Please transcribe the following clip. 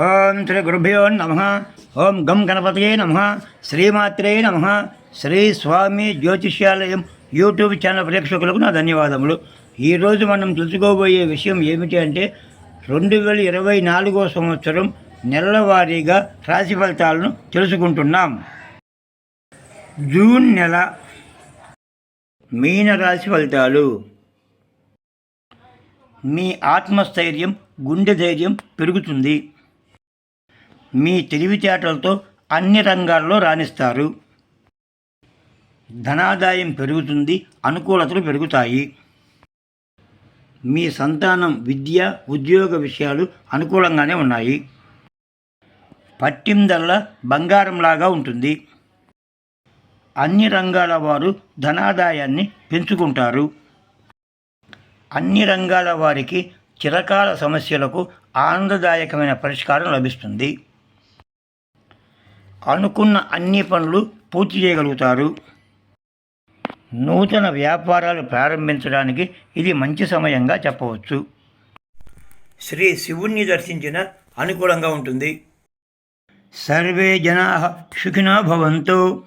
ఓం శ్రీ గురుభ్యో నమ. ఓం గం గణపతియే నమ. శ్రీమాత్రే నమ. శ్రీ స్వామి జ్యోతిష్యాలయం యూట్యూబ్ ఛానల్ ప్రేక్షకులకు నా ధన్యవాదములు. ఈరోజు మనం తెలుసుకోబోయే విషయం ఏమిటి అంటే రెండు వేల ఇరవై నాలుగో సంవత్సరం నెలవారీగా రాశి ఫలితాలను తెలుసుకుంటున్నాం. జూన్ నెల మీన రాశి ఫలితాలు. మీ ఆత్మస్థైర్యం గుండె ధైర్యం పెరుగుతుంది. మీ తెలివితేటలతో అన్ని రంగాల్లో రాణిస్తారు. ధనాదాయం పెరుగుతుంది అనుకూలతలు పెరుగుతాయి. మీ సంతానం విద్య ఉద్యోగ విషయాలు అనుకూలంగానే ఉన్నాయి. పట్టిందల్లా బంగారంలాగా ఉంటుంది. అన్ని రంగాల వారు ధనాదాయాన్ని పెంచుకుంటారు. అన్ని రంగాల వారికి చిరకాల సమస్యలకు ఆనందదాయకమైన పరిష్కారం లభిస్తుంది. అనుకున్న అన్ని పనులు పూర్తి చేయగలుగుతారు. నూతన వ్యాపారాలు ప్రారంభించడానికి ఇది మంచి సమయంగా చెప్పవచ్చు. శ్రీ శివుణ్ణి దర్శించిన అనుకూలంగా ఉంటుంది. సర్వే జనా సుఖినో భవంతు.